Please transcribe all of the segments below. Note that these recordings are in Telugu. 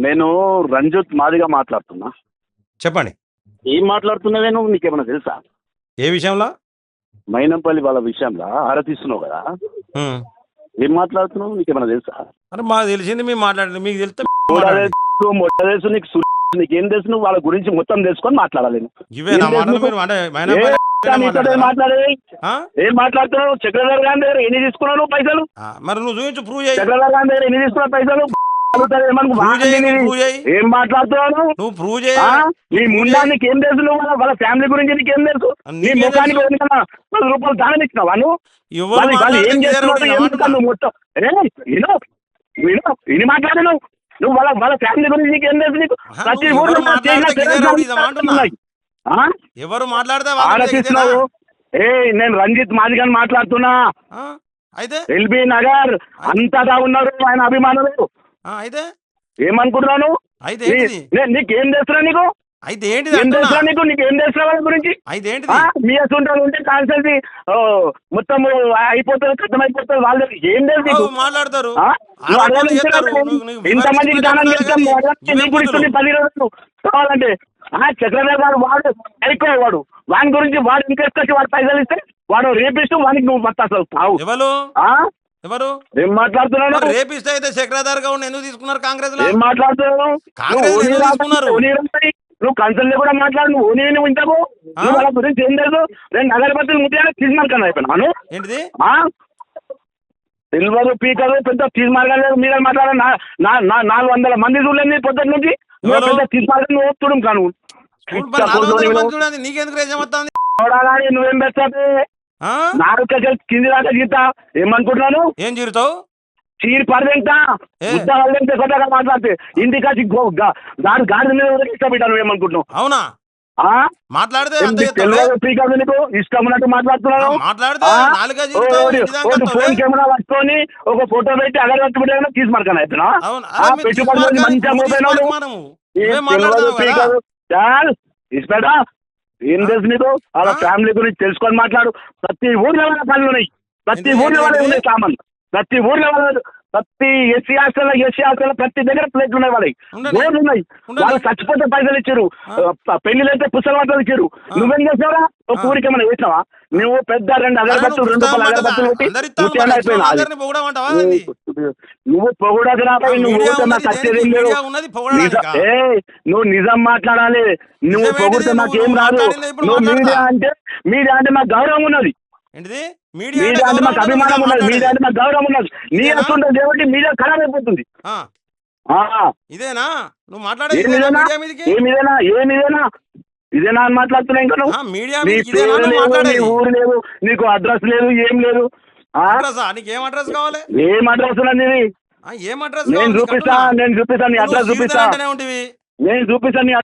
నేను రంజిత్ మాదిగా మాట్లాడుతున్నా చెప్పండి ఏం మాట్లాడుతున్నావే నువ్వు నీకేమైనా తెలుసా ఏ విషయంలో మైనంపల్లి వాళ్ళ విషయంలో ఆరతిస్తున్నావు కదా. ఏం మాట్లాడుతున్నావు నీకేమైనా తెలుసా అరే మాకు తెలిసింది మేము మాట్లాడింది మీకు తెలిస్తే మాట్లాడండి. మొట్ట తెలుసు నీకు నీకేం తెలుసు నువ్వు వాళ్ళ గురించి మొత్తం తెలుసుకొని మాట్లాడాలి నువ్వు. ఇవే నా ఏం మాటలు తెలుసు? మీరు అంటే ఏ మైనాపల్లి నీతో మాట్లాడారా? మాట్లాడేది ఆ? ఏం మాట్లాడుతున్నావు చక్రధర్ గారి దగ్గర ఎన్ని తీసుకున్నావు పైసలు ఆ, మరి నువ్వు చూపించు ప్రూవ్ చేయి చక్రధర్ గారి దగ్గర ఎన్ని తీసుకున్నావు పైసలు ఏం మాట్లాడుతున్నావు? నువ్వు? ప్రూవ్ చేయి? నీ నీకేం తెలుసు నువ్వు? వాళ్ళ- ఫ్యామిలీ గురించి నీకేం తెలుసు? నీ నీకేం ముఖానికి పది రూపాయలు దానం ఇచ్చినావా నువ్వు? ఏం చేస్తున్నావు మొత్తం ఏ? విను. విను. విని మాట్లాడు నువ్వు. నువ్వు వాళ్ళ వాళ్ళ ఫ్యామిలీ గురించి నీకేం తెలుసు నీకు? ప్రతి ఊర్లో ఎవరు మాట్లాడితే చేసిన ఇదే రౌడీ చేసిన అంటున్నా. ఉన్నాయి. ఆ? ఎవరు మాట్లాడితే వాళ్ళ మీద ఇదేనా? ఆలోచిస్తున్నావు? ఏ నేను రంజిత్ మాదిగాని మాట్లాడుతున్నా? అయితే? ఎల్బీ నగర్ అంతటా ఉన్నారు ఆయన అభిమానులు. అయితే? ఏమనుకుంటున్నాను అయితే నీ- ఏంటిది? నే- నీకేం అయితే ఏంటిది ఏం తెలుసురా నీకు? నీకేం తెలుసురా వాళ్ళ గురించి? అయితే ఆ, ఏంటిది? మీ అసలు ఉంటే కాన్సల్టీ మొత్తం అయిపోతుంది కథం అయిపోతుంది వాళ్ళు ఏం తెలుసు మాట్లాడతారు. నువ్వు ఇంతమందికి దానం చేస్తాం నీకు ఇస్తుంది. పది రోజులు కావాలంటే ఆ చక్రధర్ గారు వాడు ఎక్కువ వాడు. వాని గురించి వాడు ఇంకెక్కొచ్చి వాడు పైసలు ఇస్తే వాడు రేపిస్తూ వానికి నువ్వు మత్త అసలు తావు ఎవరు? ఏం మాట్లాడుతున్నాను మరి రేపిస్తే అయితే చక్రధారి గౌడ్ ఎందుకు తీసుకున్నారు కాంగ్రెస్లో? ఏం మాట్లాడుతున్నావు? కాంగ్రెస్ ఎందుకు తీసుకున్నారు? నువ్వు కన్సల్ట్ కూడా మాట్లాడు. నువ్వు ఇంతకు? ఆ? నువ్వు వాళ్ళ గురించి ఏం తెలుసు? నేను అగరబత్తులు అయిపోయినాను ఏంటిది? సిల్వర్ పీకర్ పెద్ద తీసుమార్గాలు మీద మాట్లాడ నాలుగు వందల మంది చూడలేదు పొద్దున్న నుంచి. నువ్వు? పెద్ద నువ్వు ఒప్పుడం కాను నీకెందుకు నువ్వేం పెడతావు ఆ? నాలుగు కింది దాకా గీతా ఏమనుకుంటున్నాను? ఏం చీరుతావు చీరి పడదేంటా వాళ్ళంటే కొత్తగా మాట్లాడితే ఇంటికి వచ్చి గా- గాడి మీద ఇష్టపెట్టా నువ్వేమనుకుంటున్నావు అవునా? మాట్లాడితే స్పీకర్ నీకు? ఇష్టం ఉన్నట్టు ఆ, మాట్లాడుతున్నావు మాట్లాడితే ఆ? నాలుగా ఓ, చీరుతావు ఓడి- ఇది దాకా ఓడి వస్తావే? ఫోన్ కెమెరా పట్టుకొని ఒక ఫోటో పెట్టి అగరబత్తి తీసి మరకన మంచిగా ఇస్పెడా ఏం తెలుసు నీకు వాళ్ళ? ఫ్యామిలీ గురించి తెలుసుకొని మాట్లాడు ప్రతి ఊర్లో వాళ్ళ పనులు ఉన్నాయి ప్రతి ఊర్లో వాళ్ళే? ఉన్నాయి సామాన్ ప్రతి ఊర్లో వాళ్ళ ప్రతి ఎస్సీ హాస్టల్ ఎస్సీ హాస్టల్ ప్రతి దగ్గర ప్లేట్లు ఉన్నాయి వాళ్ళకి. రోడ్లు ఉన్నాయి. వాళ్ళు చచ్చిపోతే పైసలు ఇచ్చారు ఆ. పెళ్ళిలు అయితే పుస్తకాలు వాటలు ఇచ్చారు. నువ్వేం చేసావరా ఒక ఆ. ఊరికి ఏమైనా వేసినావా నువ్వు పెద్ద రెండు అగరబత్తులు రెండు పుస్తకం అగరబత్తులు? పెట్టి? నువ్వు పొగడకు రాబాయి నువ్వు దేనికి? ఏం నువ్వు నిజం మాట్లాడాలి నువ్వు? పొగిడితే నాకేం రాదు నువ్వు. మీడియా అంటే మీడియా అంటే నాకు గౌరవం ఉన్నది ఏంటిది? మీడియా అంటే మాకు అభిమానం ఉన్నది. మీడియా అంటే మాకు గౌరవం ఉన్నది. నీ ఇదేనా? వస్తుంటుంది కాబట్టి మీడియా ఖరాబ్ అయిపోతుంది. ఇదేనా? నువ్వు మాట్లాడేది ఏం ఇదేనా అని మాట్లాడుతున్నా ఇంకా నువ్వు? మీడియా ఊరు లేదు నీకు అడ్రస్ లేదు ఏం లేదు? అడ్రస్? నీకు ఏం అడ్రస్ కావాలి? ఏం అడ్రస్ ఉన్నది ఏం అడ్రస్ నేను చూపిస్తా. నేను చూపిస్తా నీ అడ్రస్ చూపిస్తా. నేను చూపిస్తా నీ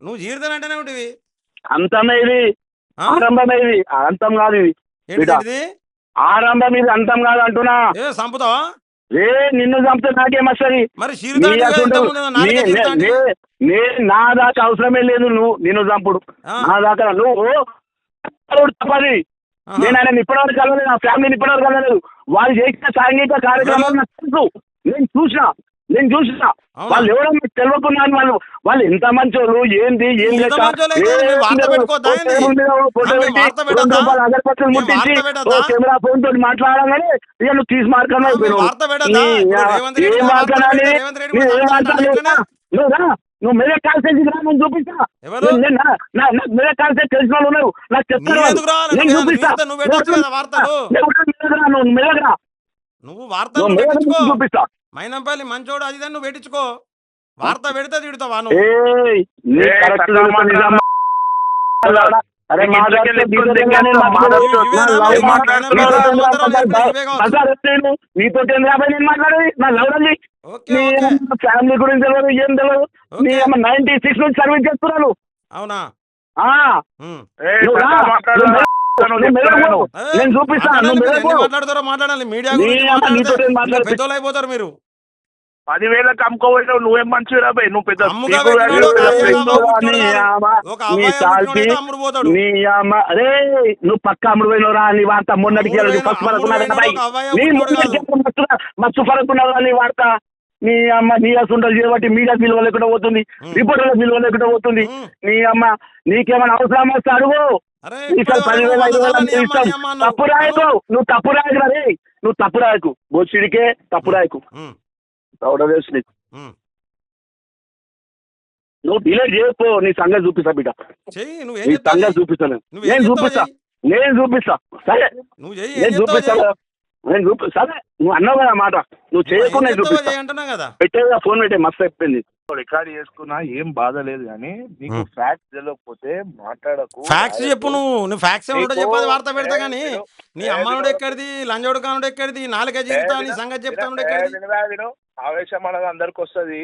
నువ్వు జీవితానంటేనే ఉంటివి. అంతమే ఇది? ఆరంభం ఇది అంతం కాదు ఇది. ఏంటిది? ఆరంభం ఇది అంతం కాదు అంటున్నా. ఏ సంపుతావా ఏ నిన్ను చంపితే నాకేం వస్తుంది మరి నీ దాకా అవసరమే లేదు నువ్వు నిన్ను చంపుడు. నా దాకా నువ్వు తప్పది. నేను ఆయన ఇప్పటివరకు కలవలేదు నా ఫ్యామిలీని ఇప్పటివరకు కలవలేదు వాళ్ళు చేసిన సాంఘిక కార్యక్రమాలు నాకు తెలుసు. నేను చూసిన. నేను చూసిన? వాళ్ళు ఎవరో నాకు తెలియకున్నాను వాళ్ళు వాళ్ళు ఎంత మంచోళ్ళు ఏంది ఏం మీరు వార్త వార్త మేము ముట్టించి వార్త? కెమెరా ఫోన్ తోటి మాట్లాడగానే ఇక నువ్వు తీసి వార్త ఏం వార్త మాట్లాడాలి? కూడా నువ్వు ఏం మాట్లాడాలి? మాట్లాడాలి ఇట్లనే? నువ్వు రా నువ్వు మెదక్ కాన్సెన్స్ రా నేను చూపిస్తా. నాకు మెదక్ కాన్సెన్స్ తెలిసిన వాళ్ళు ఉన్నారు. నాకు రావాలి? నేను చూపిస్తా. నువ్వు వార్తలు. నువ్వు నుంచి చూపిస్తా. మైనంపల్లి మంచోడు అది ఇది అని నువ్వు పెట్టించుకో వార్త పెడితే తిడతావా నువ్వు. ఏయ్ నీ ఏ, కరెక్ట్ సత్తా మాట్లాడు. అరే నీకు మా ఇంటికి దాంట్లో వెళ్ళి నీతో ఇంటికి నేను వెళ్ళి మాట్లాడేది. మాట్లాడు. ఇవేనా నా మరి లవ్ మాట్లాడే. మాట్లాడు. మాట్లాడే నీతో మాట్లాడే. నేను మాట్లాడే ఇవే కావచ్చు. బజార్ వచ్చేను. నీతో నేను రాబోయే నేను మాట్లాడేది? నా లవ్ అండి ఓకే నీ ఓకే. ఫ్యామిలీ గురించి తెలియదు ఏం తెలియదు? నీ ఓకే. నైన్టీ సిక్స్ నుంచి సర్వీస్ చేస్తున్నాను అవునా? నేను చూపిస్తా మాట్లాడాలి మీడియా పెద్దోళ్ళు అయిపోతారు మీరు. పదివేలకు అమ్ముకోపోయినావు నువ్వేం మంచిగా పోయి నువ్వు పెద్ద నీ. అమ్మ, అరే నువ్వు పక్క అమ్ముడు పోయినరా నీ వార్త మొన్నటికి ఫస్ట్ ఫరక్ మస్తు ఫరక్ ఉన్నదా నీ వార్త. నీ అమ్మ నీ అసలు చేయబట్టి మీడియా విలువ లేకుండా పోతుంది. రిపోర్టర్ల విలువ లేకుండా పోతుంది. నీ అమ్మ నీకేమైనా అవసరం వస్తే అడుగు. పదివేల ఐదు వేల ఇస్తాం. తప్పు రాయకు నువ్వు తప్పు రాయకు రే నువ్వు తప్పు రాయకు. బొచ్చిడికే తప్పు రాయకు. ఉమ్, దౌడవేసి నీకు. నువ్వు డిలే చేయకు నీ సంగతి చూపిస్తా బిడ్డ. చెయ్యి నువ్వు ఏం నీ చెప్తావు? సంగతి నువ్వు ఏం నేను చెప్తావు చూపిస్తా. నేను చూపిస్తా. సరే? నువ్వు చెయ్యి ఏం నేను చెప్తావు చూపిస్తా చెయ్యి. నేను చూపి సరే? నువ్వు అన్నావు కదా మాట. నువ్వు ఏం చేయకు నేను చెప్తావో చూపిస్తా. చెయ్యి అంటున్నా కదా? పెట్టేదా ఫోన్ పెట్టే మస్తు అయిపోయింది రికార్డ్ చేసుకున్నా ఏం బాధ లేదు కానీ నీకు ఉమ్. ఫ్యాక్ట్ తెలియకపోతే మాట్లాడకు. ఫ్యాక్స్ రాయకు. చెప్పు నువ్వు. నువ్వు ఫ్యాక్స్ ఏమిటో నీకు- చెప్పదు వార్త పెడతా కానీ నీ అమ్మనుడు. ఎక్కడిది? లంజోడు కానుడు ఎక్కడిది? నాలుక జీవితా నీ సంగతి చెప్తానుడు ఎక్కడిది. ఆవేశం అనేది అందరికి వస్తుంది.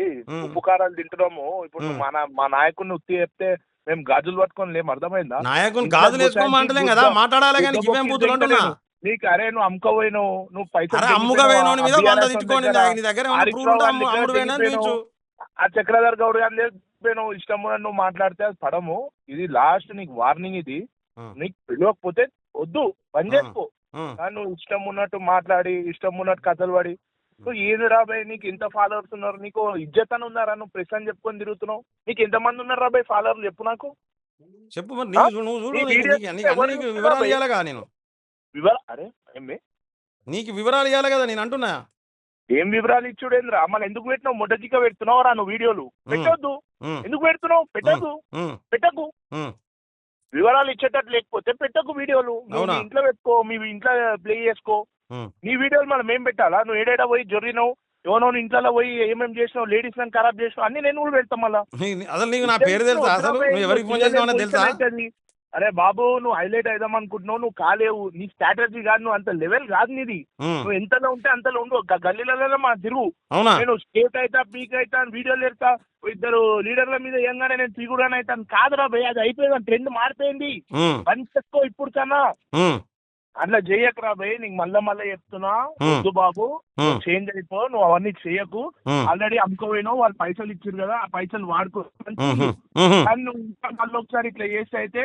ఉప్పు కారాలు తింటున్నాము. ఇప్పుడు. మన మా నాయకుడిని ఉత్తి చెప్తే మేము గాజులు పట్టుకొని లేము అర్థమైందా? నాయకుని గాజులు వేసుకోమంటలేం కదా మాట్లాడాలి కానీ గుద్ద ఇవేం బొక్కి బూతులు అంటున్నా. తింటలేను. నీకు అరే నువ్వు అమ్ముకోపోయినావు నువ్వు పైసలు మీద ఆ వంద నీ దగ్గర గారి చక్రధర్ గౌడ్ గారిని చెప్పినావు ఇష్టం నువ్వు మాట్లాడితే అది పడము. ఇది లాస్ట్ నీకు వార్నింగ్ ఇది. నీకు పిలవకపోతే వద్దు పని చేసుకో. నువ్వు ఇష్టం ఉన్నట్టు మాట్లాడి ఇష్టం ఉన్నట్టు కథలు పడి నువ్వు ఏది రాబాయ్ నీకు ఎంత ఫాలోవర్స్ ఉన్నారు నీకు ఇజ్జత్ అని ఉన్నారా? నువ్వు ప్రెస్ అని చెప్పుకొని తిరుగుతున్నావు. నీకు ఎంతమంది ఉన్నారు రాబాయ్ ఫాలోవర్లు చెప్పు నాకు. చెప్పు మరి నువ్వు చూడు వివరాలు? ఇవ్వాలిగా నేను. వివరా అరే ఏమి నీకు వివరాలు ఇవ్వాలి కదా నేను అంటున్నా. ఏం వివరాలు ఇచ్చుడేంద్రా మళ్ళీ ఎందుకు పెట్టినావు? మొదటిగా పెడుతున్నావు రా నువ్వు వీడియోలు. పెట్టొద్దు. ఎందుకు పెడుతున్నావు? పెట్టకు. పెట్టకు. వివరాలు ఇచ్చేటట్టు లేకపోతే పెట్టకు వీడియోలు. ఇంట్లో పెట్టుకో మీ ఇంట్లో ప్లే చేసుకో. నీ వీడియోలు మనం ఏం పెట్టాలా? నువ్వు ఏడేడా పోయి జొర్రినావు ఎవరో ఇంట్లో పోయి ఏమేమి చేసినావు? లేడీస్ని ఖరాబ్ చేసినావు? అన్ని నేను కూడా పెడతాం మళ్ళా. అసలు నీకు నా పేరు తెలుసా? అసలు ఎవరికి ఫోన్ తెలుసా? అరే బాబు నువ్వు హైలైట్ అయిదాం అనుకుంటున్నావు నువ్వు కాలేవు నీ స్ట్రాటజీ కాదు నువ్వు అంత లెవెల్ కాదు నీది. నువ్వు ఎంతలో ఉంటే అంతలో ఉండు గల్లీలలో మా తిరుగు. నేను స్టేట్ అయితా పీక్ అయితా వీడియోలు ఎడతా ఇద్దరు లీడర్ల మీద ఏంగానే నేను తిరుగుడాని అవుతాను. కాదురా భయ్ అది అయిపోయింది ట్రెండ్ మారిపోయింది. పని చేసుకో ఇప్పుడు కన్నా. అట్లా చేయకురా భయ్ నీకు మళ్ళా మళ్ళా చెప్తున్నా. వద్దు బాబు. చేంజ్ అయిపో నువ్వు అవన్నీ చేయకు. ఆల్రెడీ అమ్ముకోపోయినావు వాళ్ళు పైసలు ఇచ్చారు కదా ఆ పైసలు వాడుకో. కానీ నువ్వు ఇంకా మళ్ళీ ఒకసారి ఇట్లా చేస్తే అయితే.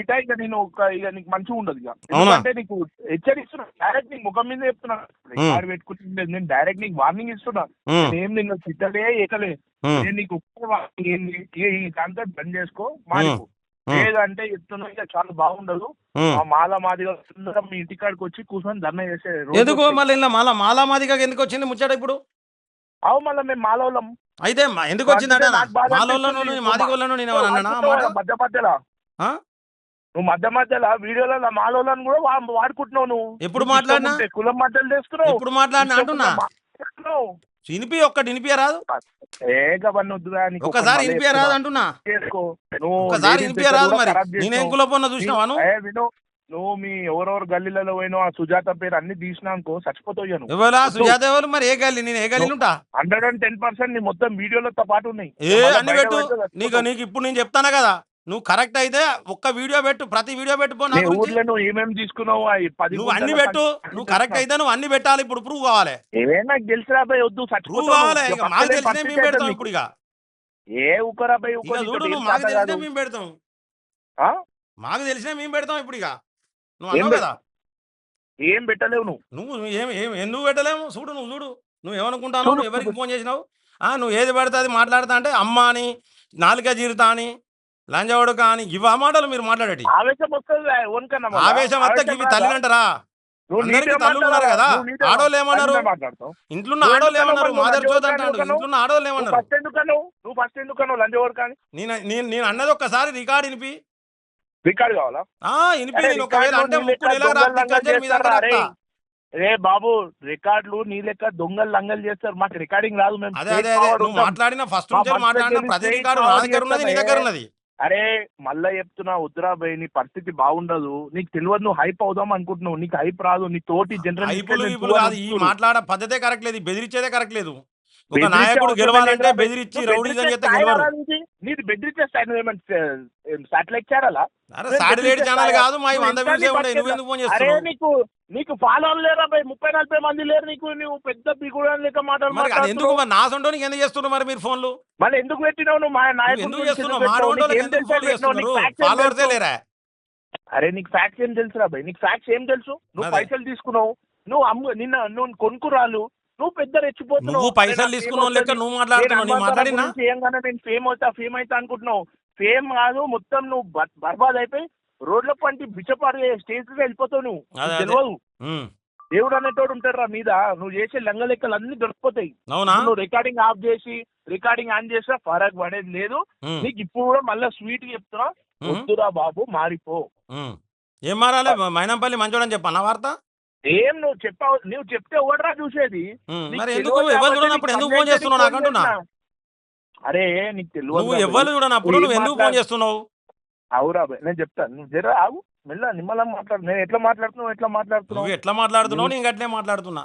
ఇట ఇక నేను ఒక ఇక నీకు మంచిగా ఉండదు ఇక? ఎందుకంటే నీకు హెచ్చరిస్తున్నా డైరెక్ట్ నీకు ముఖం మీద చెప్తున్నా పెట్టుకుంటుంది నేను డైరెక్ట్ నీకు వార్నింగ్ ఇస్తున్నా. నేను నిన్ను తిట్టలే ఏకలే. నేను నీకు ఒక్క ఏంది ఈ దాంతో బంద్ చేసుకో ఉమ్. లేదంటే చెప్తున్నా ఇక చాలా బాగుండదు. మాల మాదిగా అందరం మీ ఇంటికాడికి వచ్చి కూర్చొని ధర్నా చేసే రోజు ఎందుకు. మళ్ళీ ఇలా మాలా మాలా మాదిగా ఎందుకు వచ్చింది ముచ్చట ఇప్పుడు? అవు మళ్ళీ మేము మాలవులం అయితే ఎందుకు వచ్చిందంటే అనిపిస్తుంది. మాదిగోళ్ళను నేను మధ్య మధ్యలో? నువ్వు మధ్య మధ్యలో వీడియోలలో మాలోళ్ళని కూడా వాడుకుంటున్నావు నువ్వు. ఎప్పుడు మాట్లాడినా? కులం మధ్యలో చేస్తున్నావు. ఇప్పుడు మాట్లాడినా? అంటున్నా. వినిపి ఒక్కటి నీకు ఒకసారి చెప్తున్నా. అంటున్నా. ఒకసారి దగ్గర మరి. నేనేం. కులపోన్నా చూసినావా నువ్వు? మీ ఎవరెవరు గల్లీలలో పోయినా ఆ సుజాత పేరు అన్ని తీసినా అనుకో చచ్చిపోతావు ఎవరా సుజాత ఎవరు? మరి ఏ గల్లి? నేను ఏ గల్లీలు ఉంటా? హండ్రెడ్ అండ్ టెన్ పర్సెంట్ నీ మొత్తం వీడియోలతో పాటు ఉన్నాయి. ఏ అన్ని పెట్టు. నీకు నీకు ఇప్పుడు నేను చెప్తానా కదా? నువ్వు కరెక్ట్ అయితే ఒక్క వీడియో పెట్టు ప్రతి వీడియో పెట్టుకో నా నీ గురించి. ఊర్లో నువ్వు ఏమేమి తీసుకున్నావు? నువ్వు అన్ని పెట్టు. నువ్వు కరెక్ట్ అయితే నువ్వు అన్ని పెట్టాలి ఇప్పుడు ప్రూవ్ కావాలి. ఏమే నాకు తెలుసురా భయ్ వద్దు ప్రూవ్ కావాలి. మాకు తెలిసినే మేము పెడతాం ఇప్పుడు ఇక. ఏ చూడు నువ్వు మాకు తెలిసినే. మేము పెడతాం? మాకు తెలిసినే మేము పెడతాం ఇప్పుడు ఇక. నువ్వు అన్నావు కదా. ఏం పెట్టలేవు నువ్వు. నువ్వు ఏం ఏం ఎందుకు పెట్టలేము? చూడు నువ్వు చూడు. నువ్వు ఏమనుకుంటావు ఎవరికి. ఫోన్ చేసినావు? ఆ, నువ్వు ఏది పడితే అది మాట్లాడతా అంటే అమ్మ అని నాలుక జీరుతా అని లంజవడక అని ఇవి ఆ మాటలు మీరు మాట్లాడేటి? ఆవేశం వస్తుంది. ఆవేశం ఆవేశం ఇవి రాదా? తల్లి అంటారా? నువ్వు అందరికీ తల్లులు ఉన్నారు? కదా. ఆడోళ్ళు ఏమన్నారు? ఇంట్లో ఆడోళ్ళు ఏమన్నారు? మాదర్ చోద్ అంటాడు? ఇంట్లో ఆడోళ్ళు ఏమన్నారు? ఫస్ట్ నువ్వు ఫస్ట్ కానీ. నేను నేను నేను అన్నది ఒక్కసారి రికార్డ్ వినిపి. రికార్డ్ కావాలా? ఆ వినిపి అరే, నేను ఒకవేళ రికార్డులు అంటే నీ ముక్కుడు లెక్క ఎలా దొంగలు రాత్రి లంగలు కంచెలు మీ దగ్గర చేస్తారా? అరే, రాస్తా. రే బాబు రికార్డులు నీ లెక్క దొంగలు లంగలు చేస్తారు. మాకు రికార్డింగ్ రాదు మేము. అదే straight అదే అదే. forward నువ్వు ఉంటాం. మాట్లాడిన ఫస్ట్ నుంచి మాట్లాడిన ప్రతి రికార్డు నా దగ్గర ఉన్నది నీ. దగ్గర ఉన్నది. అరే మళ్ళా చెప్తున్నా వద్దురా భయ్ నీ పరిస్థితి బాగుండదు. నీకు తెలియదు నువ్వు హైప్ అవుదాం అనుకుంటున్నావు. నీకు హైప్ రాదు. నీ తోటి జనరల్ మాట్లాడ పద్ధతే కరెక్ట్ లేదు. బెదిరించేదే కరెక్ట్ లేదు. ఒక నాయకుడు గెలవాలంటే బెదిరించి. రౌడీజం చేస్తే గెలవరు. రాదా నీది? స్థాయి నువ్వేమంటే సాటిలైట్ నేను సాటిలైట్ ఛానల్. కాదు మా వంద? నువ్వు ఎందుకు ఫోన్ అరే చేస్తున్నావు నీకు నీకు ఫాలోవర్లు లేరా భయ్ ముప్పై నలభై మంది లేరు నీకు నువ్వు పెద్ద బిగుడు లెక్క మాటలు మరి అది ఎందుకు మాట్లాడుతున్నావు. మరి నా సొంటో నీకు ఎందుకు చేస్తున్నారు మరి మీరు ఫోన్లు మళ్ళీ ఎందుకు పెట్టినావు నువ్వు మా నాయకుడి ఎందుకు చేస్తున్నావు మా ఎందుకు ఫోన్ చేస్తున్నారు ఫాలోవర్సే? లేరా అరే నీకు ఫ్యాక్ట్స్ ఏం తెలుసురా భయ్ నీకు ఫ్యాక్ట్స్ ఏం తెలుసు నువ్వు. పైసలు తీసుకున్నావు నువ్వు అమ్ము నిన్న నువ్వు కొనుక్కురాలు నువ్వు పెద్ద రెచ్చిపోతున్నావు నువ్వు పైసలు తీసుకున్నావు లెక్క. నువ్వు నేను మాట్లాడుతున్నావు నీ మాట్లాడినా గురించి ఏంగానే నేను ఫేమ్ అవుతా ఫేమ్ అవుతా అనుకుంటున్నావు ఫేమ్ కాదు మొత్తం నువ్వు బర్- బర్బాద్ అయిపోయి రోడ్ల పంటి బిచ్చపాడు స్టేజ్ వెళ్ళిపోతావు నువ్వు. తెలియదు. దేవుడు అనేటోడు ఉంటాడు రా మీద నువ్వు చేసే లంగ లెక్కలు అన్ని దొరికిపోతాయి నువ్వు రికార్డింగ్ ఆఫ్ చేసి రికార్డింగ్ ఆన్ చేసినా ఫరక్ పడేది లేదు. నీకు ఇప్పుడు కూడా మళ్ళీ స్వీట్ చెప్తున్నా. వద్దురా బాబు మారిపో. ఏం మారాలి మైనంపల్లి మంచోడని చెప్పన్న వార్త ఏం నువ్వు చెప్పావు నువ్వు చెప్తే ఎవడరా చూసేది. మరి ఎందుకు ఎవరు చూడనప్పుడు ఎందుకు ఫోన్ చేస్తున్నావు. అరే నీకు తెలియదు నువ్వు ఎవరు. చూడనప్పుడు నువ్వు ఎందుకు ఫోన్ చేస్తున్నావు? అవురా నేను చెప్తాను నువ్వు జర ఆగు మెల్ల నిమ్మలం మాట్లాడు నేను ఎట్లా మాట్లాడుతున్నావు ఎట్లా మాట్లాడుతున్నావు? ఎట్లా మాట్లాడుతున్నావు నేను అట్లే మాట్లాడుతున్నా.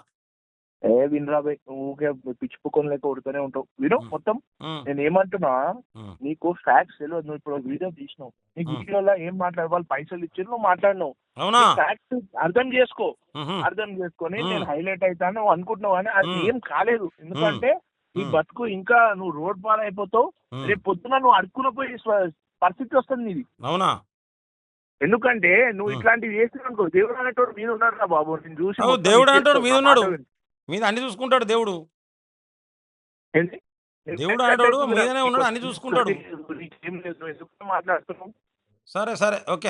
ఏ వినరా ఊరికే పిచ్చిపుకొని లెక్క కొడుతూనే ఉంటావు విను. మొత్తం. నేను ఏమంటున్నా. నీకు ఫ్యాక్ట్స్ తెలియదు నువ్వు ఇప్పుడు వీడియో తీసినావు నీకు. వీడియోలో ఏం మాట్లాడు వాళ్ళు పైసలు ఇచ్చి నువ్వు మాట్లాడినావు అవునా ఫ్యాక్ట్ అర్థం చేసుకో. అర్థం చేసుకొని. నేను హైలైట్ అవుతాను నువ్వు అనుకుంటున్నావు కానీ అది. ఏం కాలేదు ఎందుకంటే నీ. బతుకు ఇంకా నువ్వు రోడ్ పాలు అయిపోతావు. రేపు పొద్దున నువ్వు అడుక్కున పోయి పరిస్థితి వస్తుంది నీది అవునా ఎందుకంటే నువ్వు. ఇట్లాంటివి చేస్తున్నావు దేవుడు అనేటోడు మీద ఉన్నాడు రా బాబు నేను చూసి దేవుడు చేసుకో, మీద ఉన్నాడు. మీద అన్ని చూసుకుంటాడు దేవుడు? దేవుడు అనేటోడు మీదనే ఉన్నాడు, అన్ని చూసుకుంటాడు. సరే సరే ఓకే